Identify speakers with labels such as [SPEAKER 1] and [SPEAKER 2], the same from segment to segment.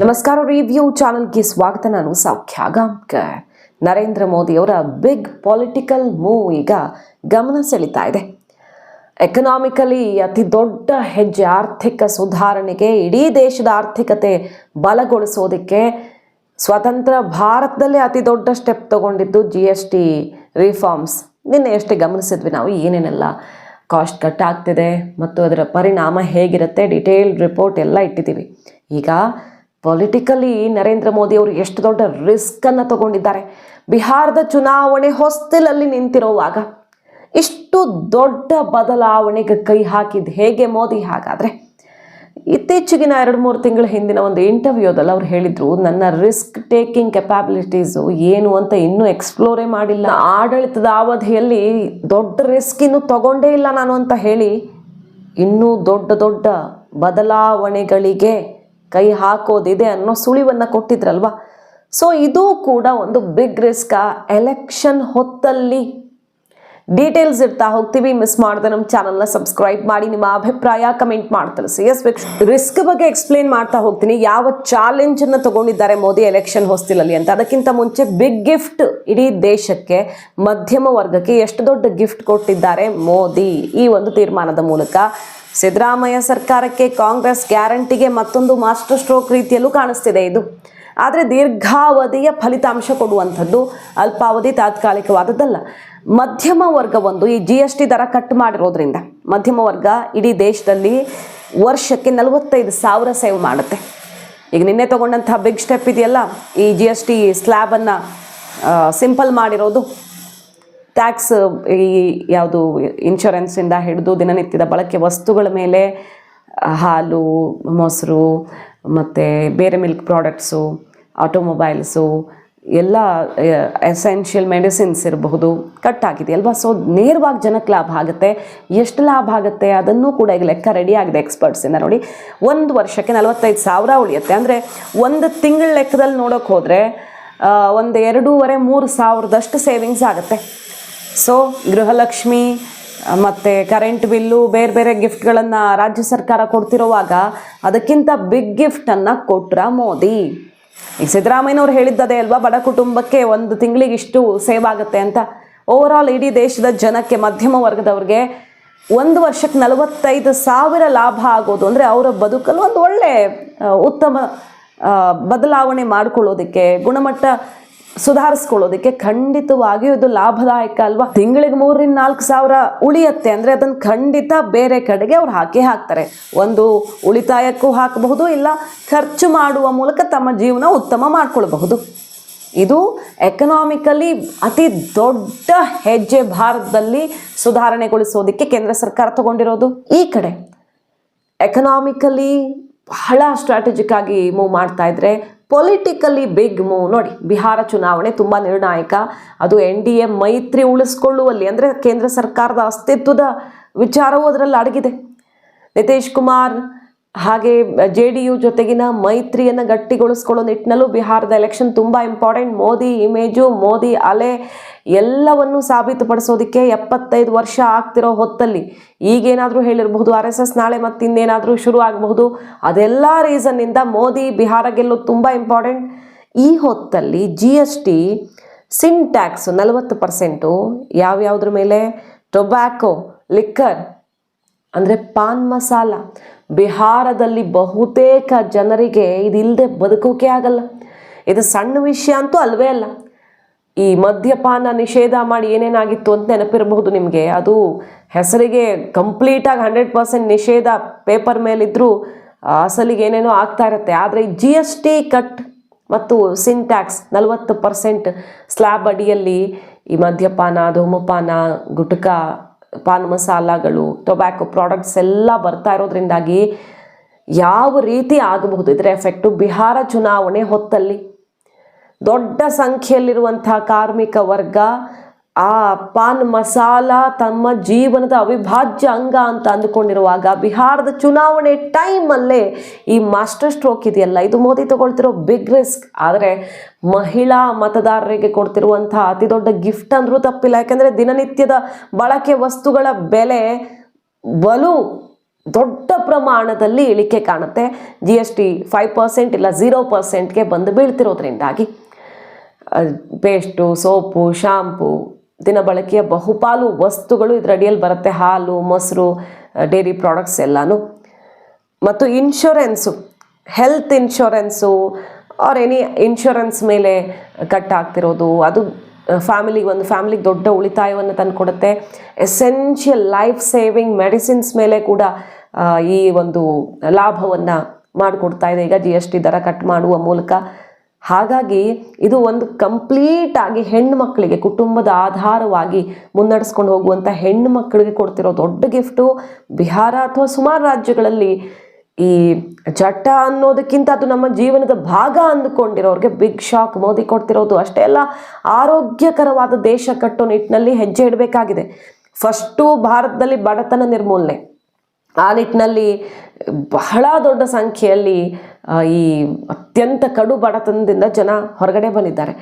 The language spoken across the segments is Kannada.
[SPEAKER 1] ನಮಸ್ಕಾರ ರಿವ್ಯೂ ಚಾನಲ್ಗೆ ಸ್ವಾಗತ. ನಾನು ಸೌಖ್ಯ ಗಾಂವ್ಕರ್ ನರೇಂದ್ರ ಮೋದಿಯವರ ಬಿಗ್ ಪೊಲಿಟಿಕಲ್ ಮೂವ್ ಈಗ ಗಮನ ಸೆಳೀತಾ ಇದೆ. ಎಕನಾಮಿಕಲಿ ಅತಿ ದೊಡ್ಡ ಹೆಜ್ಜೆ ಆರ್ಥಿಕ ಸುಧಾರಣೆಗೆ ಇಡೀ ದೇಶದ ಆರ್ಥಿಕತೆ ಬಲಗೊಳಿಸೋದಕ್ಕೆ ಸ್ವತಂತ್ರ ಭಾರತದಲ್ಲೇ ಅತಿ ದೊಡ್ಡ ಸ್ಟೆಪ್ ತಗೊಂಡಿದ್ದು ಜಿ ಎಸ್ ಟಿ ರಿಫಾರ್ಮ್ಸ್. ನಿನ್ನೆ ಎಷ್ಟೇ ಗಮನಿಸಿದ್ವಿ ನಾವು ಏನೇನೆಲ್ಲ ಕಾಸ್ಟ್ ಕಟ್ ಆಗ್ತಿದೆ ಮತ್ತು ಅದರ ಪರಿಣಾಮ ಹೇಗಿರುತ್ತೆ, ಡಿಟೇಲ್ಡ್ ರಿಪೋರ್ಟ್ ಎಲ್ಲ ಇಟ್ಟಿದ್ದೀವಿ. ಈಗ ಪೊಲಿಟಿಕಲಿ ನರೇಂದ್ರ ಮೋದಿ ಅವರು ಎಷ್ಟು ದೊಡ್ಡ ರಿಸ್ಕನ್ನು ತಗೊಂಡಿದ್ದಾರೆ. ಬಿಹಾರದ ಚುನಾವಣೆ ಹೊಸ್ತಿಲಲ್ಲಿ ನಿಂತಿರುವಾಗ ಇಷ್ಟು ದೊಡ್ಡ ಬದಲಾವಣೆಗೆ ಕೈ ಹಾಕಿದ್ದು ಹೇಗೆ ಮೋದಿ ಹಾಗಾದರೆ? ಇತ್ತೀಚೆಗಿನ ಎರಡು ಮೂರು ತಿಂಗಳ ಹಿಂದಿನ ಒಂದು ಇಂಟರ್ವ್ಯೂದಲ್ಲಿ ಅವ್ರು ಹೇಳಿದರು, ನನ್ನ ರಿಸ್ಕ್ ಟೇಕಿಂಗ್ ಕೆಪಾಬಿಲಿಟೀಸು ಏನು ಅಂತ ಇನ್ನೂ ಎಕ್ಸ್ಪ್ಲೋರೇ ಮಾಡಿಲ್ಲ. ಆಡಳಿತದ ಅವಧಿಯಲ್ಲಿ ದೊಡ್ಡ ರಿಸ್ಕ್ ಇನ್ನೂ ತಗೊಂಡೇ ಇಲ್ಲ ನಾನು ಅಂತ ಹೇಳಿ ಇನ್ನೂ ದೊಡ್ಡ ದೊಡ್ಡ ಬದಲಾವಣೆಗಳಿಗೆ ಕೈ ಹಾಕೋದಿದೆ ಅನ್ನೋ ಸುಳಿವನ್ನು ಕೊಟ್ಟಿದ್ರಲ್ವಾ? ಸೊ ಇದು ಕೂಡ ಒಂದು ಬಿಗ್ ರಿಸ್ಕ್ ಎಲೆಕ್ಷನ್ ಹೊತ್ತಲ್ಲಿ. ಡೀಟೇಲ್ಸ್ ಇರ್ತಾ ಹೋಗ್ತೀವಿ ಮಿಸ್ ಮಾಡಿದೆ ನಮ್ಮ ಚಾನಲ್ನ ಸಬ್ಸ್ಕ್ರೈಬ್ ಮಾಡಿ, ನಿಮ್ಮ ಅಭಿಪ್ರಾಯ ಕಮೆಂಟ್ ಮಾಡಿ ಸಿ ಎಸ್ ರಿಸ್ಕ್ ಬಗ್ಗೆ ಎಕ್ಸ್ಪ್ಲೇನ್ ಮಾಡ್ತಾ ಹೋಗ್ತೀನಿ. ಯಾವ ಚಾಲೆಂಜ್ ಅನ್ನು ತಗೊಂಡಿದ್ದಾರೆ ಮೋದಿ ಎಲೆಕ್ಷನ್ ಹೊಸ್ತಿಲಲ್ಲಿ ಅಂತ. ಅದಕ್ಕಿಂತ ಮುಂಚೆ ಬಿಗ್ ಗಿಫ್ಟ್ ಇಡೀ ದೇಶಕ್ಕೆ, ಮಧ್ಯಮ ವರ್ಗಕ್ಕೆ ಎಷ್ಟು ದೊಡ್ಡ ಗಿಫ್ಟ್ ಕೊಟ್ಟಿದ್ದಾರೆ ಮೋದಿ ಈ ಒಂದು ತೀರ್ಮಾನದ ಮೂಲಕ. ಸಿದ್ದರಾಮಯ್ಯ ಸರ್ಕಾರಕ್ಕೆ ಕಾಂಗ್ರೆಸ್ ಗ್ಯಾರಂಟಿಗೆ ಮತ್ತೊಂದು ಮಾಸ್ಟರ್ ಸ್ಟ್ರೋಕ್ ರೀತಿಯಲ್ಲೂ ಕಾಣಿಸ್ತಿದೆ ಇದು. ಆದರೆ ದೀರ್ಘಾವಧಿಯ ಫಲಿತಾಂಶ ಕೊಡುವಂಥದ್ದು ಅಲ್ಪಾವಧಿ ತಾತ್ಕಾಲಿಕವಾದದ್ದಲ್ಲ. ಮಧ್ಯಮ ವರ್ಗವೊಂದು ಈ ಜಿ ಎಸ್ ಟಿ ದರ ಕಟ್ ಮಾಡಿರೋದ್ರಿಂದ. ಮಧ್ಯಮ ವರ್ಗ ಇಡೀ ದೇಶದಲ್ಲಿ ವರ್ಷಕ್ಕೆ ನಲವತ್ತೈದು ಸಾವಿರ ಸೇವ್ ಮಾಡುತ್ತೆ. ಈಗ ನಿನ್ನೆ ತಗೊಂಡಂಥ ಬಿಗ್ ಸ್ಟೆಪ್ ಇದೆಯಲ್ಲ? ಈ ಜಿ ಎಸ್ ಟಿ ಸ್ಲ್ಯಾಬನ್ನು ಸಿಂಪಲ್ ಮಾಡಿರೋದು. ಟ್ಯಾಕ್ಸ್ ಈ ಯಾವುದು ಇನ್ಶೂರೆನ್ಸಿಂದ ಹಿಡಿದು ದಿನನಿತ್ಯದ ಬಳಕೆ ವಸ್ತುಗಳ ಮೇಲೆ ಹಾಲು, ಮೊಸರು, ಮತ್ತು ಬೇರೆ ಮಿಲ್ಕ್ ಪ್ರಾಡಕ್ಟ್ಸು ಆಟೋಮೊಬೈಲ್ಸು ಎಲ್ಲ ಎಸೆನ್ಷಿಯಲ್ ಮೆಡಿಸಿನ್ಸ್ ಇರಬಹುದು ಕಟ್ ಆಗಿದೆ ಅಲ್ವಾ? ಸೊ ನೇರವಾಗಿ ಜನಕ್ಕೆ ಲಾಭ ಆಗುತ್ತೆ. ಎಷ್ಟು ಲಾಭ ಆಗುತ್ತೆ? ಅದನ್ನು ಕೂಡ ಈಗ ಲೆಕ್ಕ ರೆಡಿ ಆಗಿದೆ ಎಕ್ಸ್ಪರ್ಟ್ಸಿಂದ ನೋಡಿ. ಒಂದು ವರ್ಷಕ್ಕೆ ನಲವತ್ತೈದು ಸಾವಿರ ಉಳಿಯುತ್ತೆ. ಅಂದರೆ ಒಂದು ತಿಂಗಳ ಲೆಕ್ಕದಲ್ಲಿ ನೋಡೋಕೆ ಹೋದರೆ ಒಂದು ಎರಡೂವರೆ ಮೂರು ಸಾವಿರದಷ್ಟು ಸೇವಿಂಗ್ಸ್ ಆಗುತ್ತೆ. ಸೊ ಗೃಹಲಕ್ಷ್ಮಿ ಮತ್ತು ಕರೆಂಟ್ ಬಿಲ್ಲು ಬೇರೆ ಬೇರೆ ಗಿಫ್ಟ್ಗಳನ್ನು ರಾಜ್ಯ ಸರ್ಕಾರ ಕೊಡ್ತಿರುವಾಗ ಅದಕ್ಕಿಂತ ಬಿಗ್ ಗಿಫ್ಟನ್ನು ಕೊಟ್ರ ಮೋದಿ. ಈಗ ಸಿದ್ದರಾಮಯ್ಯನವ್ರು ಹೇಳಿದ್ದದೇ ಅಲ್ವಾ, ಬಡ ಕುಟುಂಬಕ್ಕೆ ಒಂದು ತಿಂಗಳಿಗೆ ಇಷ್ಟು ಸೇವ್ ಆಗುತ್ತೆ ಅಂತ. ಓವರ್ ಆಲ್ ಇಡೀ ದೇಶದ ಜನಕ್ಕೆ, ಮಧ್ಯಮ ವರ್ಗದವ್ರಿಗೆ ಒಂದು ವರ್ಷಕ್ಕೆ ನಲವತ್ತೈದು ಸಾವಿರ ಲಾಭ ಆಗೋದು ಅಂದರೆ ಅವರ ಬದುಕಲು ಒಂದು ಒಳ್ಳೆ ಉತ್ತಮ ಬದಲಾವಣೆ ಮಾಡಿಕೊಳ್ಳೋದಕ್ಕೆ, ಗುಣಮಟ್ಟ ಸುಧಾರಿಸ್ಕೊಳ್ಳೋದಕ್ಕೆ ಖಂಡಿತವಾಗಿಯೂ ಇದು ಲಾಭದಾಯಕ ಅಲ್ವಾ? ತಿಂಗಳಿಗೆ ಮೂರರಿಂದ ನಾಲ್ಕು ಸಾವಿರ ಉಳಿಯತ್ತೆ ಅಂದರೆ ಅದನ್ನು ಖಂಡಿತ ಬೇರೆ ಕಡೆಗೆ ಅವ್ರು ಹಾಕೇ ಹಾಕ್ತಾರೆ. ಒಂದು ಉಳಿತಾಯಕ್ಕೂ ಹಾಕಬಹುದು, ಇಲ್ಲ ಖರ್ಚು ಮಾಡುವ ಮೂಲಕ ತಮ್ಮ ಜೀವನ ಉತ್ತಮ ಮಾಡ್ಕೊಳ್ಬಹುದು. ಇದು ಎಕನಾಮಿಕಲಿ ಅತಿ ದೊಡ್ಡ ಹೆಜ್ಜೆ ಭಾರತದಲ್ಲಿ ಸುಧಾರಣೆಗೊಳಿಸೋದಕ್ಕೆ ಕೇಂದ್ರ ಸರ್ಕಾರ ತಗೊಂಡಿರೋದು. ಈ ಕಡೆ ಎಕನಾಮಿಕಲಿ ಬಹಳ ಸ್ಟ್ರಾಟಜಿಕ್ ಆಗಿ ಮೂವ್ ಮಾಡ್ತಾ ಇದ್ರೆ ಪೊಲಿಟಿಕಲಿ ಬಿಗ್ ಮೂವ್ ನೋಡಿ, ಬಿಹಾರ ಚುನಾವಣೆ ತುಂಬ ನಿರ್ಣಾಯಕ. ಅದು ಎನ್ ಡಿ ಎ ಮೈತ್ರಿ ಉಳಿಸ್ಕೊಳ್ಳುವಲ್ಲಿ ಅಂದರೆ ಕೇಂದ್ರ ಸರ್ಕಾರದ ಅಸ್ತಿತ್ವದ ವಿಚಾರವೂ ಅದರಲ್ಲಿ ಅಡಗಿದೆ. ನಿತೀಶ್ ಕುಮಾರ್ ಹಾಗೆ, ಜೆ ಡಿ ಯು ಜೊತೆಗಿನ ಮೈತ್ರಿಯನ್ನು ಗಟ್ಟಿಗೊಳಿಸ್ಕೊಳ್ಳೋ ನಿಟ್ಟಿನಲ್ಲೂ ಬಿಹಾರದ ಎಲೆಕ್ಷನ್ ತುಂಬ ಇಂಪಾರ್ಟೆಂಟ್. ಮೋದಿ ಇಮೇಜು, ಮೋದಿ ಅಲೆ ಎಲ್ಲವನ್ನು ಸಾಬೀತುಪಡಿಸೋದಕ್ಕೆ ಎಪ್ಪತ್ತೈದು ವರ್ಷ ಆಗ್ತಿರೋ ಹೊತ್ತಲ್ಲಿ ಈಗೇನಾದರೂ ಹೇಳಿರಬಹುದು, ಆರ್ ಎಸ್ ಎಸ್ ನಾಳೆ ಮತ್ತೆ ಇನ್ನೇನಾದರೂ ಶುರು ಆಗಬಹುದು. ಅದೆಲ್ಲ ರೀಸನ್ನಿಂದ ಮೋದಿ ಬಿಹಾರ ಗೆಲ್ಲೋದು ತುಂಬ ಇಂಪಾರ್ಟೆಂಟ್. ಈ ಹೊತ್ತಲ್ಲಿ G S T sin tax ನಲವತ್ತು ಪರ್ಸೆಂಟು ಯಾವ್ಯಾವ್ದ್ರ ಮೇಲೆ? ಟೊಬ್ಯಾಕೋ, ಲಿಕ್ಕರ್ ಅಂದರೆ ಪಾನ್ ಮಸಾಲ. ಬಿಹಾರದಲ್ಲಿ ಬಹುತೇಕ ಜನರಿಗೆ ಇದಿಲ್ಲದೆ ಬದುಕೋಕೆ ಆಗಲ್ಲ. ಇದು ಸಣ್ಣ ವಿಷಯ ಅಂತೂ ಅಲ್ವೇ ಅಲ್ಲ. ಈ ಮದ್ಯಪಾನ ನಿಷೇಧ ಮಾಡಿ ಏನೇನಾಗಿತ್ತು ಅಂತ ನೆನಪಿರಬಹುದು ನಿಮಗೆ. ಅದು ಹೆಸರಿಗೆ ಕಂಪ್ಲೀಟಾಗಿ ಹಂಡ್ರೆಡ್ ಪರ್ಸೆಂಟ್ ನಿಷೇಧ ಪೇಪರ್ ಮೇಲಿದ್ದರೂ ಅಸಲಿಗೆ ಏನೇನೋ ಆಗ್ತಾ ಇರುತ್ತೆ. ಆದರೆ ಜಿ ಎಸ್ ಟಿ ಕಟ್ ಮತ್ತು ಸಿಂಟ್ಯಾಕ್ಸ್ ನಲವತ್ತು ಪರ್ಸೆಂಟ್ ಸ್ಲ್ಯಾಬ್ ಅಡಿಯಲ್ಲಿ ಈ ಮದ್ಯಪಾನ, ಧೂಮಪಾನ, ಗುಟ್ಕ ಪಾನ್ ಮಸಾಲಗಳು ಟೊಬ್ಯಾಕೊ ಪ್ರಾಡಕ್ಟ್ಸ್ ಎಲ್ಲ ಬರ್ತಾ ಇರೋದ್ರಿಂದಾಗಿ ಯಾವ ರೀತಿ ಆಗಬಹುದು? ಇದರ ಎಫೆಕ್ಟು ಬಿಹಾರ ಚುನಾವಣೆ ಹೊತ್ತಲ್ಲಿ. ದೊಡ್ಡ ಸಂಖ್ಯೆಯಲ್ಲಿರುವಂಥ ಕಾರ್ಮಿಕ ವರ್ಗ ಆ ಪಾನ್ ಮಸಾಲ ತಮ್ಮ ಜೀವನದ ಅವಿಭಾಜ್ಯ ಅಂಗ ಅಂತ ಅಂದುಕೊಂಡಿರುವಾಗ ಬಿಹಾರದ ಚುನಾವಣೆ ಟೈಮಲ್ಲೇ ಈ ಮಾಸ್ಟರ್ ಸ್ಟ್ರೋಕ್ ಇದೆಯಲ್ಲ? ಇದು ಮೋದಿ ತಗೊಳ್ತಿರೋ ಬಿಗ್ ರಿಸ್ಕ್. ಆದರೆ ಮಹಿಳಾ ಮತದಾರರಿಗೆ ಕೊಡ್ತಿರುವಂತಹ ಅತಿ ದೊಡ್ಡ ಗಿಫ್ಟ್ ಅಂದರೂ ತಪ್ಪಿಲ್ಲ. ಯಾಕಂದರೆ ದಿನನಿತ್ಯದ ಬಳಕೆ ವಸ್ತುಗಳ ಬೆಲೆ ಬಲು ದೊಡ್ಡ ಪ್ರಮಾಣದಲ್ಲಿ ಇಳಿಕೆ ಕಾಣುತ್ತೆ. G S T five percent ಇಲ್ಲ, ಝೀರೋ ಪರ್ಸೆಂಟ್ಗೆ ಬಂದು ಬೀಳ್ತಿರೋದ್ರಿಂದಾಗಿ. ಪೇಸ್ಟು, ಸೋಪು, ಶಾಂಪು ದಿನಬಳಕೆಯ ಬಹುಪಾಲು ವಸ್ತುಗಳು ಇದರ ಅಡಿಯಲ್ಲಿ ಬರುತ್ತೆ. ಹಾಲು, ಮೊಸರು ಡೈರಿ ಪ್ರಾಡಕ್ಟ್ಸ್ ಎಲ್ಲನೂ. ಮತ್ತು insurance health insurance or any insurance ಮೇಲೆ ಕಟ್ ಆಗ್ತಿರೋದು ಅದು ಫ್ಯಾಮಿಲಿಗೆ ಒಂದು ಫ್ಯಾಮಿಲಿಗೆ ದೊಡ್ಡ ಉಳಿತಾಯವನ್ನು ತಂದುಕೊಡುತ್ತೆ. ಎಸೆನ್ಷಿಯಲ್ ಲೈಫ್ ಸೇವಿಂಗ್ ಮೆಡಿಸಿನ್ಸ್ ಮೇಲೆ ಕೂಡ ಈ ಒಂದು ಲಾಭವನ್ನು ಮಾಡಿಕೊಡ್ತಾ ಇದೆ. ಈಗ ಜಿ ಎಸ್ ಟಿ ದರ ಕಟ್ ಮಾಡುವ ಮೂಲಕ ಹಾಗಾಗಿ ಇದು ಒಂದು ಕಂಪ್ಲೀಟ್ ಆಗಿ ಹೆಣ್ಣು ಮಕ್ಕಳಿಗೆ ಕುಟುಂಬದ ಆಧಾರವಾಗಿ ಮುನ್ನಡೆಸ್ಕೊಂಡು ಹೋಗುವಂಥ ಹೆಣ್ಣು ಮಕ್ಕಳಿಗೆ ಕೊಡ್ತಿರೋ ದೊಡ್ಡ ಗಿಫ್ಟು ಬಿಹಾರ ಅಥವಾ ಸುಮಾರು ರಾಜ್ಯಗಳಲ್ಲಿ ಈ ಚಟ್ಟ ಅನ್ನೋದಕ್ಕಿಂತ ಅದು ನಮ್ಮ ಜೀವನದ ಭಾಗ ಅಂದುಕೊಂಡಿರೋರಿಗೆ ಬಿಗ್ ಶಾಕ್ ಮೋದಿ ಕೊಡ್ತಿರೋದು ಅಷ್ಟೇ ಅಲ್ಲ, ಆರೋಗ್ಯಕರವಾದ ದೇಶ ಕಟ್ಟೋ ನಿಟ್ಟಿನಲ್ಲಿ ಹೆಜ್ಜೆ ಇಡಬೇಕಾಗಿದೆ. ಫಸ್ಟು ಭಾರತದಲ್ಲಿ ಬಡತನ ನಿರ್ಮೂಲನೆ. ಆ ನಿಟ್ಟಿನಲ್ಲಿ ಬಹಳ ದೊಡ್ಡ ಸಂಖ್ಯೆಯಲ್ಲಿ ಈ ಅತ್ಯಂತ ಕಡು ಬಡತನದಿಂದ ಜನ ಹೊರಗಡೆ ಬಂದಿದ್ದಾರೆ.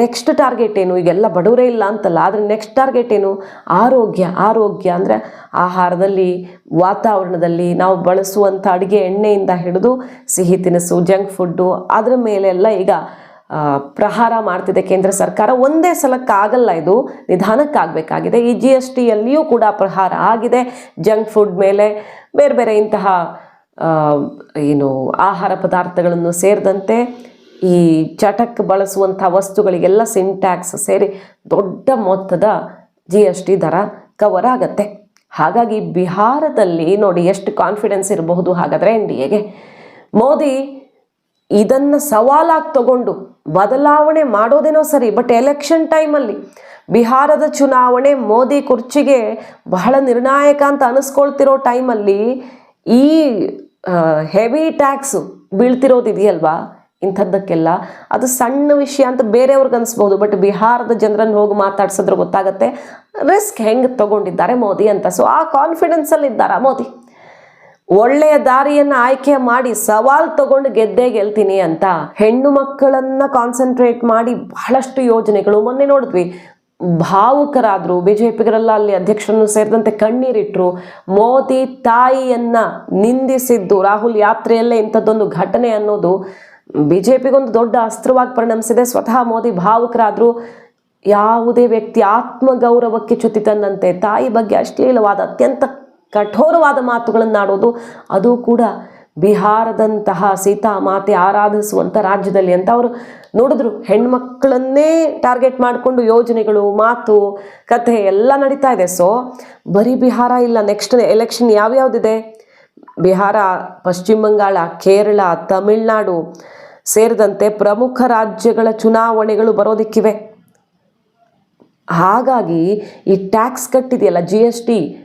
[SPEAKER 1] ನೆಕ್ಸ್ಟ್ ಟಾರ್ಗೆಟ್ ಏನು? ಈಗೆಲ್ಲ ಬಡವರೇ ಇಲ್ಲ ಅಂತಲ್ಲ, ಆದರೆ ನೆಕ್ಸ್ಟ್ ಟಾರ್ಗೆಟ್ ಏನು? ಆರೋಗ್ಯ. ಆರೋಗ್ಯ ಅಂದರೆ ಆಹಾರದಲ್ಲಿ, ವಾತಾವರಣದಲ್ಲಿ ನಾವು ಬಳಸುವಂಥ ಅಡುಗೆ ಎಣ್ಣೆಯಿಂದ ಹಿಡಿದು ಸಿಹಿ ತಿನಿಸು ಜಂಕ್ ಫುಡ್ಡು ಅದರ ಮೇಲೆಲ್ಲ ಈಗ ಪ್ರಹಾರ ಮಾಡ್ತಿದೆ ಕೇಂದ್ರ ಸರ್ಕಾರ. ಒಂದೇ ಸಲಕ್ಕಾಗಲ್ಲ ಇದು, ನಿಧಾನಕ್ಕಾಗಬೇಕಾಗಿದೆ. ಈ ಜಿ ಎಸ್ ಟಿಯಲ್ಲಿಯೂ ಕೂಡ ಪ್ರಹಾರ ಆಗಿದೆ. ಜಂಕ್ ಫುಡ್ ಮೇಲೆ ಬೇರೆ ಬೇರೆ ಇಂತಹ ಏನು ಆಹಾರ ಪದಾರ್ಥಗಳನ್ನು ಸೇರಿದಂತೆ ಈ ಚಟಕ್ ಬಳಸುವಂಥ ವಸ್ತುಗಳಿಗೆಲ್ಲ ಸಿಂಟ್ಯಾಕ್ಸ್ ಸೇರಿ ದೊಡ್ಡ ಮೊತ್ತದ ಜಿ ಎಸ್ ಟಿ ದರ ಕವರ್ ಆಗತ್ತೆ. ಹಾಗಾಗಿ ಬಿಹಾರದಲ್ಲಿ ನೋಡಿ ಎಷ್ಟು ಕಾನ್ಫಿಡೆನ್ಸ್ ಇರಬಹುದು ಹಾಗಾದರೆ ಎನ್ ಡಿ ಎಗೆ ಮೋದಿ ಇದನ್ನು ಸವಾಲಾಗಿ ತಗೊಂಡು ಬದಲಾವಣೆ ಮಾಡೋದೇನೋ ಸರಿ ಬಟ್ ಎಲೆಕ್ಷನ್ ಟೈಮಲ್ಲಿ ಬಿಹಾರದ ಚುನಾವಣೆ ಮೋದಿ ಕುರ್ಚಿಗೆ ಬಹಳ ನಿರ್ಣಾಯಕ ಅಂತ ಅನಿಸ್ಕೊಳ್ತಿರೋ ಟೈಮಲ್ಲಿ ಈ ಹೆವಿ ಟ್ಯಾಕ್ಸು ಬೀಳ್ತಿರೋದು ಇದೆಯಲ್ವಾ? ಇಂಥದ್ದಕ್ಕೆಲ್ಲ ಅದು ಸಣ್ಣ ವಿಷಯ ಅಂತ ಬೇರೆಯವ್ರಿಗೆ ಅನಿಸ್ಬೋದು ಬಟ್ ಬಿಹಾರದ ಜನರನ್ನು ಹೋಗಿ ಮಾತಾಡ್ಸಿದ್ರೆ ಗೊತ್ತಾಗತ್ತೆ ರಿಸ್ಕ್ ಹೆಂಗೆ ತಗೊಂಡಿದ್ದಾರೆ ಮೋದಿ ಅಂತ. ಸೊ ಆ ಕಾನ್ಫಿಡೆನ್ಸಲ್ಲಿ ಇದ್ದಾರಾ ಮೋದಿ? ಒಳ್ಳೆಯ ದಾರಿಯನ್ನು ಆಯ್ಕೆ ಮಾಡಿ ಸವಾಲ್ ತಗೊಂಡು ಗೆದ್ದೇ ಗೆಲ್ತೀನಿ ಅಂತ ಹೆಣ್ಣು ಮಕ್ಕಳನ್ನ ಕಾನ್ಸಂಟ್ರೇಟ್ ಮಾಡಿ ಬಹಳಷ್ಟು ಯೋಜನೆಗಳು ಮೊನ್ನೆ ನೋಡಿದ್ವಿ. ಭಾವುಕರಾದ್ರು, ಬಿಜೆಪಿಗರೆಲ್ಲ ಅಲ್ಲಿ ಅಧ್ಯಕ್ಷರನ್ನು ಸೇರಿದಂತೆ ಕಣ್ಣೀರಿಟ್ರು, ಮೋದಿ ತಾಯಿಯನ್ನ ನಿಂದಿಸಿದ್ದು, ರಾಹುಲ್ ಯಾತ್ರೆಯಲ್ಲೇ ಇಂಥದ್ದೊಂದು ಘಟನೆ ಅನ್ನೋದು ಬಿಜೆಪಿಗೊಂದು ದೊಡ್ಡ ಅಸ್ತ್ರವಾಗಿ ಪರಿಣಮಿಸಿದೆ. ಸ್ವತಃ ಮೋದಿ ಭಾವುಕರಾದ್ರು, ಯಾವುದೇ ವ್ಯಕ್ತಿ ಆತ್ಮಗೌರವಕ್ಕೆ ಚ್ಯುತಿ ತಂದಂತೆ ತಾಯಿ ಬಗ್ಗೆ ಅಶ್ಲೀಲವಾದ ಅತ್ಯಂತ ಕಠೋರವಾದ ಮಾತುಗಳನ್ನಾಡೋದು ಅದು ಕೂಡ ಬಿಹಾರದಂತಹ ಸೀತಾ ಮಾತೆ ಆರಾಧಿಸುವಂಥ ರಾಜ್ಯದಲ್ಲಿ ಅಂತ ಅವರು ನೋಡಿದ್ರು. ಹೆಣ್ಮಕ್ಳನ್ನೇ ಟಾರ್ಗೆಟ್ ಮಾಡಿಕೊಂಡು ಯೋಜನೆಗಳು, ಮಾತು, ಕಥೆ ಎಲ್ಲ ನಡೀತಾ ಇದೆ. ಸೊ ಬರೀ ಬಿಹಾರ ಇಲ್ಲ ನೆಕ್ಸ್ಟ್ ಎಲೆಕ್ಷನ್ ಯಾವ್ಯಾವುದಿದೆ ಬಿಹಾರ, ಪಶ್ಚಿಮ ಬಂಗಾಳ, ಕೇರಳ, ತಮಿಳುನಾಡು ಸೇರಿದಂತೆ ಪ್ರಮುಖ ರಾಜ್ಯಗಳ ಚುನಾವಣೆಗಳು ಬರೋದಿಕ್ಕಿವೆ. ಹಾಗಾಗಿ ಈ tax ಕಟ್ಟಿದೆಯಲ್ಲ G S T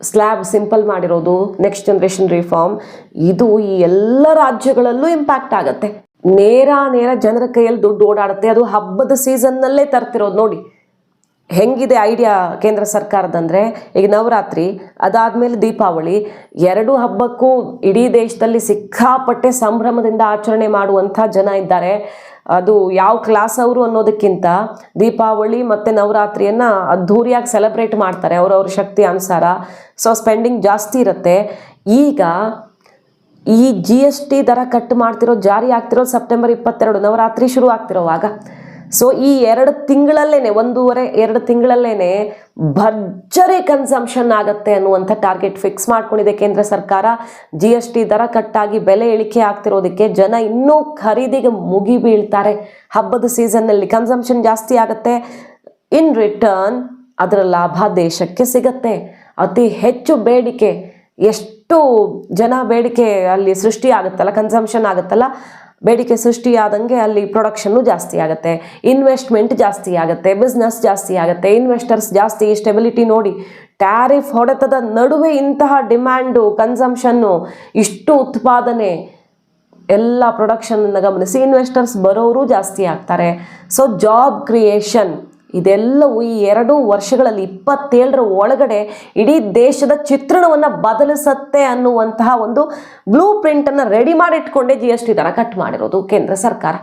[SPEAKER 1] slab simple ಮಾಡಿರೋದು ನೆಕ್ಸ್ಟ್ ಜನ್ರೇಷನ್ ರಿಫಾರ್ಮ್ ಇದು ಈ ಎಲ್ಲ ರಾಜ್ಯಗಳಲ್ಲೂ ಇಂಪ್ಯಾಕ್ಟ್ ಆಗುತ್ತೆ. ನೇರ ನೇರ ಜನರ ಕೈಯಲ್ಲಿ ದುಡ್ಡು ಓಡಾಡುತ್ತೆ. ಅದು ಹಬ್ಬದ ಸೀಸನ್ನಲ್ಲೇ ತರ್ತಿರೋದು ನೋಡಿ. ಹೆಂಗಿದೆ ಐಡಿಯಾ ಕೇಂದ್ರ ಸರ್ಕಾರದಂದರೆ ಈಗ ನವರಾತ್ರಿ, ಅದಾದಮೇಲೆ ದೀಪಾವಳಿ, ಎರಡು ಹಬ್ಬಕ್ಕೂ ಇಡೀ ದೇಶದಲ್ಲಿ ಸಿಕ್ಕಾಪಟ್ಟೆ ಸಂಭ್ರಮದಿಂದ ಆಚರಣೆ ಮಾಡುವಂಥ ಜನ ಇದ್ದಾರೆ. ಅದು ಯಾವ ಕ್ಲಾಸ್ ಅವರು ಅನ್ನೋದಕ್ಕಿಂತ ದೀಪಾವಳಿ ಮತ್ತು ನವರಾತ್ರಿಯನ್ನು ಅದ್ಧೂರಿಯಾಗಿ ಸೆಲೆಬ್ರೇಟ್ ಮಾಡ್ತಾರೆ ಅವರವ್ರ ಶಕ್ತಿ ಅನುಸಾರ. ಸೊ ಸ್ಪೆಂಡಿಂಗ್ ಜಾಸ್ತಿ ಇರುತ್ತೆ. ಈಗ ಈ ಜಿ ಎಸ್ ಟಿ ದರ ಕಟ್ ಮಾಡ್ತಿರೋ ಜಾರಿ ಆಗ್ತಿರೋದು ಸೆಪ್ಟೆಂಬರ್ ಇಪ್ಪತ್ತೆರಡು, ನವರಾತ್ರಿ ಶುರು ಆಗ್ತಿರೋವಾಗ ಸೊ ಈ ಎರಡು ತಿಂಗಳಲ್ಲೇನೆ, ಒಂದೂವರೆ, ಎರಡು ತಿಂಗಳಲ್ಲೇನೆ ಭರ್ಜರಿ ಕನ್ಸಂಪ್ಷನ್ ಆಗತ್ತೆ ಅನ್ನುವಂಥ ಟಾರ್ಗೆಟ್ ಫಿಕ್ಸ್ ಮಾಡ್ಕೊಂಡಿದೆ ಕೇಂದ್ರ ಸರ್ಕಾರ. ಜಿ ಎಸ್ ಟಿ ದರ ಕಟ್ಟಾಗಿ ಬೆಲೆ ಇಳಿಕೆ ಆಗ್ತಿರೋದಕ್ಕೆ ಜನ ಇನ್ನೂ ಖರೀದಿಗೆ ಮುಗಿ ಬೀಳ್ತಾರೆ. ಹಬ್ಬದ ಸೀಸನ್ನಲ್ಲಿ ಕನ್ಸಂಪ್ಷನ್ ಜಾಸ್ತಿ ಆಗುತ್ತೆ. ಇನ್ ರಿಟರ್ನ್ ಅದರ ಲಾಭ ದೇಶಕ್ಕೆ ಸಿಗತ್ತೆ. ಅತಿ ಹೆಚ್ಚು ಬೇಡಿಕೆ, ಎಷ್ಟು ಜನ ಬೇಡಿಕೆ ಅಲ್ಲಿ ಸೃಷ್ಟಿ ಆಗುತ್ತಲ್ಲ ಕನ್ಸಂಪ್ಷನ್ ಆಗುತ್ತಲ್ಲ. ಬೇಡಿಕೆ ಸೃಷ್ಟಿಯಾದಂಗೆ ಅಲ್ಲಿ ಪ್ರೊಡಕ್ಷನ್ನು ಜಾಸ್ತಿ ಆಗುತ್ತೆ. ಇನ್ವೆಸ್ಟ್ಮೆಂಟ್ ಜಾಸ್ತಿ ಆಗುತ್ತೆ. ಬಿಸ್ನೆಸ್ ಜಾಸ್ತಿ ಆಗುತ್ತೆ. ಇನ್ವೆಸ್ಟರ್ಸ್ ಜಾಸ್ತಿ ಸ್ಟೆಬಿಲಿಟಿ ನೋಡಿ ಟ್ಯಾರಿಫ್ ಹೊಡೆತದ ನಡುವೆ ಇಂತಹ ಡಿಮ್ಯಾಂಡು ಕನ್ಸಂಪ್ಷನ್ನು ಇಷ್ಟು ಉತ್ಪಾದನೆ ಎಲ್ಲ ಪ್ರೊಡಕ್ಷನನ್ನು ಗಮನಿಸಿ ಇನ್ವೆಸ್ಟರ್ಸ್ ಬರೋರು ಜಾಸ್ತಿ ಆಗ್ತಾರೆ. ಸೊ ಜಾಬ್ ಕ್ರಿಯೇಷನ್ ಇದೆಲ್ಲವೂ ಈ ಎರಡು ವರ್ಷಗಳಲ್ಲಿ ಇಪ್ಪತ್ತೇಳರ ಒಳಗಡೆ ಇಡೀ ದೇಶದ ಚಿತ್ರಣವನ್ನು ಬದಲಿಸತ್ತೆ ಅನ್ನುವಂತಹ ಒಂದು ಬ್ಲೂ ಪ್ರಿಂಟನ್ನು ರೆಡಿ ಮಾಡಿಟ್ಕೊಂಡೇ ಜಿ ಎಸ್ ಟಿ ದರ ಕಟ್ ಮಾಡಿರೋದು ಕೇಂದ್ರ ಸರ್ಕಾರ.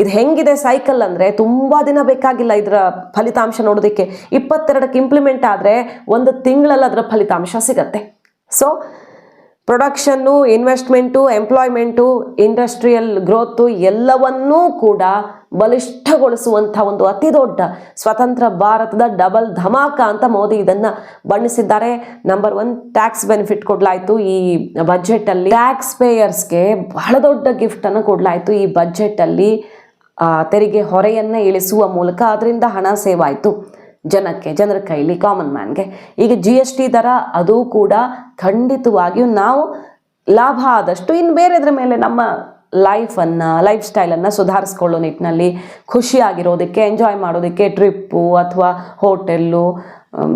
[SPEAKER 1] ಇದು ಹೆಂಗಿದೆ ಸೈಕಲ್ ಅಂದರೆ ತುಂಬ ದಿನ ಬೇಕಾಗಿಲ್ಲ ಇದರ ಫಲಿತಾಂಶ ನೋಡೋದಕ್ಕೆ. ಇಪ್ಪತ್ತೆರಡಕ್ಕೆ ಇಂಪ್ಲಿಮೆಂಟ್ ಆದರೆ ಒಂದು ತಿಂಗಳಲ್ಲಿ ಅದರ ಫಲಿತಾಂಶ ಸಿಗತ್ತೆ. So production investment employment industrial growth ಎಲ್ಲವನ್ನೂ ಕೂಡ ಬಲಿಷ್ಠಗೊಳಿಸುವಂಥ ಒಂದು ಅತಿ ದೊಡ್ಡ ಸ್ವತಂತ್ರ ಭಾರತದ ಡಬಲ್ ಧಮಾಕ ಅಂತ ಮೋದಿ ಇದನ್ನು ಬಣ್ಣಿಸಿದ್ದಾರೆ. ನಂಬರ್ ಒನ್ ಟ್ಯಾಕ್ಸ್ ಬೆನಿಫಿಟ್ ಕೊಡಲಾಯಿತು ಈ ಬಜೆಟಲ್ಲಿ ಟ್ಯಾಕ್ಸ್ ಪೇಯರ್ಸ್ಗೆ ಬಹಳ ದೊಡ್ಡ ಗಿಫ್ಟನ್ನು ಕೊಡಲಾಯಿತು ಈ ಬಜೆಟಲ್ಲಿ ತೆರಿಗೆ ಹೊರೆಯನ್ನು ಇಳಿಸುವ ಮೂಲಕ. ಅದರಿಂದ ಹಣ ಸೇವ್ ಜನಕ್ಕೆ, ಜನರ ಕೈಲಿ ಕಾಮನ್ ಮ್ಯಾನ್ಗೆ ಈಗ ಜಿ ಎಸ್ ಟಿ ದರ ಅದು ಕೂಡ ಖಂಡಿತವಾಗಿಯೂ ನಾವು ಲಾಭ ಆದಷ್ಟು ಇನ್ನು ಬೇರೆದ್ರ ಮೇಲೆ ನಮ್ಮ ಲೈಫನ್ನು ಲೈಫ್ ಸ್ಟೈಲನ್ನು ಸುಧಾರಿಸ್ಕೊಳ್ಳೋ ನಿಟ್ಟಿನಲ್ಲಿ ಖುಷಿಯಾಗಿರೋದಕ್ಕೆ ಎಂಜಾಯ್ ಮಾಡೋದಕ್ಕೆ ಟ್ರಿಪ್ಪು ಅಥವಾ ಹೋಟೆಲ್ಲು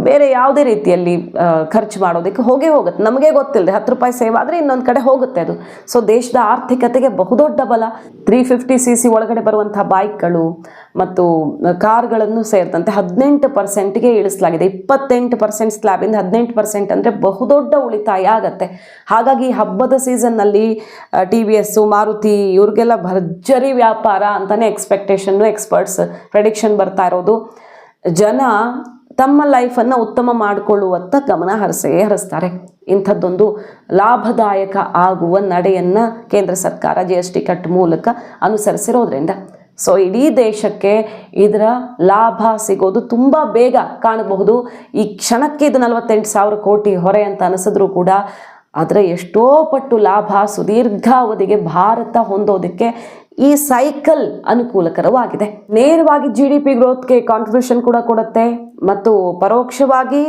[SPEAKER 1] ಬೇರೆ ಯಾವುದೇ ರೀತಿಯಲ್ಲಿ ಖರ್ಚು ಮಾಡೋದಕ್ಕೆ ಹೋಗೇ ಹೋಗುತ್ತೆ. ನಮಗೆ ಗೊತ್ತಿಲ್ಲದೆ ಹತ್ತು ರೂಪಾಯಿ ಸೇವ್ ಆದರೆ ಇನ್ನೊಂದು ಕಡೆ ಹೋಗುತ್ತೆ ಅದು. ಸೊ ದೇಶದ ಆರ್ಥಿಕತೆಗೆ ಬಹುದೊಡ್ಡ ಬಲ. ತ್ರೀ ಫಿಫ್ಟಿ ಸಿ ಸಿ ಒಳಗಡೆ ಬರುವಂಥ ಬೈಕ್ಗಳು ಮತ್ತು ಕಾರ್ಗಳನ್ನು ಸೇರಿದಂತೆ ಹದಿನೆಂಟು ಪರ್ಸೆಂಟ್ಗೆ ಇಳಿಸಲಾಗಿದೆ. ಇಪ್ಪತ್ತೆಂಟು ಪರ್ಸೆಂಟ್ ಸ್ಲ್ಯಾಬಿಂದ ಹದಿನೆಂಟು ಪರ್ಸೆಂಟ್ ಅಂದರೆ ಬಹುದೊಡ್ಡ ಉಳಿತಾಯ ಆಗತ್ತೆ. ಹಾಗಾಗಿ ಹಬ್ಬದ ಸೀಸನ್ನಲ್ಲಿ ಟಿ ವಿ ಎಸ್ಸು ಮಾರುತಿ ಇವ್ರಿಗೆಲ್ಲ ಭರ್ಜರಿ ವ್ಯಾಪಾರ ಅಂತಲೇ ಎಕ್ಸ್ಪೆಕ್ಟೇಷನ್ನು ಎಕ್ಸ್ಪರ್ಟ್ಸ್ ಪ್ರೆಡಿಕ್ಷನ್ ಬರ್ತಾ ಇರೋದು. ಜನ ತಮ್ಮ ಲೈಫನ್ನು ಉತ್ತಮ ಮಾಡಿಕೊಳ್ಳುವತ್ತ ಗಮನ ಹರಿಸೇ ಹರಿಸ್ತಾರೆ. ಇಂಥದ್ದೊಂದು ಲಾಭದಾಯಕ ಆಗುವ ನಡೆಯನ್ನು ಕೇಂದ್ರ ಸರ್ಕಾರ ಜಿ ಎಸ್ ಟಿ ಕಟ್ ಮೂಲಕ ಅನುಸರಿಸಿರೋದ್ರಿಂದ. ಸೊ ಇಡೀ ದೇಶಕ್ಕೆ ಇದರ ಲಾಭ ಸಿಗೋದು ತುಂಬ ಬೇಗ ಕಾಣಬಹುದು. ಈ ಕ್ಷಣಕ್ಕೆ ಇದು ನಲವತ್ತೆಂಟು ಸಾವಿರ ಕೋಟಿ ಹೊರೆ ಅಂತ ಅನಿಸಿದ್ರು ಕೂಡ ಅದರ ಎಷ್ಟೋ ಪಟ್ಟು ಲಾಭ ಸುದೀರ್ಘಾವಧಿಗೆ ಭಾರತ ಹೊಂದೋದಕ್ಕೆ ಈ ಸೈಕಲ್ ಅನುಕೂಲಕರವಾಗಿದೆ. ನೇರವಾಗಿ ಜಿ ಡಿ ಪಿ ಗ್ರೋತ್ಗೆ ಕಾಂಟ್ರಿಬ್ಯೂಷನ್ ಕೂಡ ಕೊಡುತ್ತೆ. ಮತ್ತು ಪರೋಕ್ಷವಾಗಿ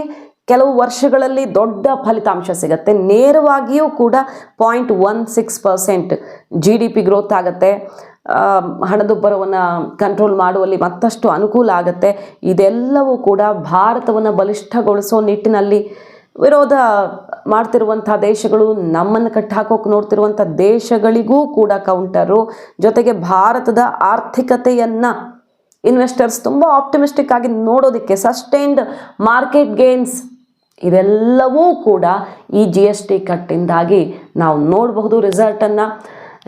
[SPEAKER 1] ಕೆಲವು ವರ್ಷಗಳಲ್ಲಿ ದೊಡ್ಡ ಫಲಿತಾಂಶ ಸಿಗುತ್ತೆ. ನೇರವಾಗಿಯೂ ಕೂಡ point one six percent G D P growth ಆಗುತ್ತೆ. ಹಣದುಬ್ಬರವನ್ನು ಕಂಟ್ರೋಲ್ ಮಾಡುವಲ್ಲಿ ಮತ್ತಷ್ಟು ಅನುಕೂಲ ಆಗುತ್ತೆ. ಇದೆಲ್ಲವೂ ಕೂಡ ಭಾರತವನ್ನು ಬಲಿಷ್ಠಗೊಳಿಸೋ ನಿಟ್ಟಿನಲ್ಲಿ ವಿರೋಧ ಮಾಡ್ತಿರುವಂಥ ದೇಶಗಳು, ನಮ್ಮನ್ನು ಕಟ್ಟಾಕೋಕೆ ನೋಡ್ತಿರುವಂಥ ದೇಶಗಳಿಗೂ ಕೂಡ ಕೌಂಟರು ಜೊತೆಗೆ ಭಾರತದ ಆರ್ಥಿಕತೆಯನ್ನು ಇನ್ವೆಸ್ಟರ್ಸ್ ತುಂಬ ಆಪ್ಟಿಮಿಸ್ಟಿಕ್ ಆಗಿ ನೋಡೋದಕ್ಕೆ ಸಸ್ಟೈನ್ಡ್ ಮಾರ್ಕೆಟ್ ಗೇನ್ಸ್ ಇದೆಲ್ಲವೂ ಕೂಡ ಈ ಜಿ ಎಸ್ ಟಿ ಕಟ್ಟಿಂದಾಗಿ ನಾವು ನೋಡಬಹುದು ರಿಸಲ್ಟನ್ನು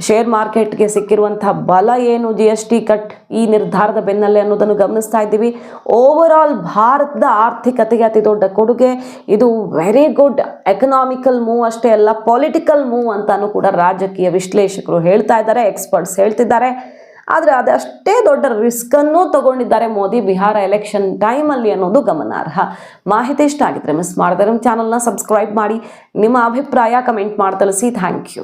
[SPEAKER 1] ಶೇರ್ ಮಾರ್ಕೆಟ್ಗೆ ಸಿಕ್ಕಿರುವಂಥ ಬಲ ಏನು ಜಿ ಎಸ್ ಟಿ ಕಟ್ ಈ ನಿರ್ಧಾರದ ಬೆನ್ನಲ್ಲೇ ಅನ್ನೋದನ್ನು ಗಮನಿಸ್ತಾ ಇದ್ದೀವಿ. ಓವರ್ ಭಾರತದ ಆರ್ಥಿಕತೆಗೆ ಅತಿ ದೊಡ್ಡ ಕೊಡುಗೆ. ಇದು ವೆರಿ ಗುಡ್ ಎಕನಾಮಿಕಲ್ ಮೂವ್ ಅಷ್ಟೇ ಅಲ್ಲ ಪೊಲಿಟಿಕಲ್ ಮೂವ್ ಅಂತಾನು ಕೂಡ ರಾಜಕೀಯ ವಿಶ್ಲೇಷಕರು ಹೇಳ್ತಾ ಇದ್ದಾರೆ ಎಕ್ಸ್ಪರ್ಟ್ಸ್ ಹೇಳ್ತಿದ್ದಾರೆ. ಆದರೆ ಅದಷ್ಟೇ ದೊಡ್ಡ ರಿಸ್ಕನ್ನು ತಗೊಂಡಿದ್ದಾರೆ ಮೋದಿ ಬಿಹಾರ ಎಲೆಕ್ಷನ್ ಟೈಮಲ್ಲಿ ಅನ್ನೋದು ಗಮನಾರ್ಹ. ಮಾಹಿತಿ ಇಷ್ಟ ಆಗಿದ್ರೆ ಮಿಸ್ ಮಾಡಿದ್ರೆ ನಮ್ಮ ಚಾನಲ್ನ ಸಬ್ಸ್ಕ್ರೈಬ್ ಮಾಡಿ. ನಿಮ್ಮ ಅಭಿಪ್ರಾಯ ಕಮೆಂಟ್ ಮಾಡಿ ತಿಳಿಸಿ ಥ್ಯಾಂಕ್ ಯು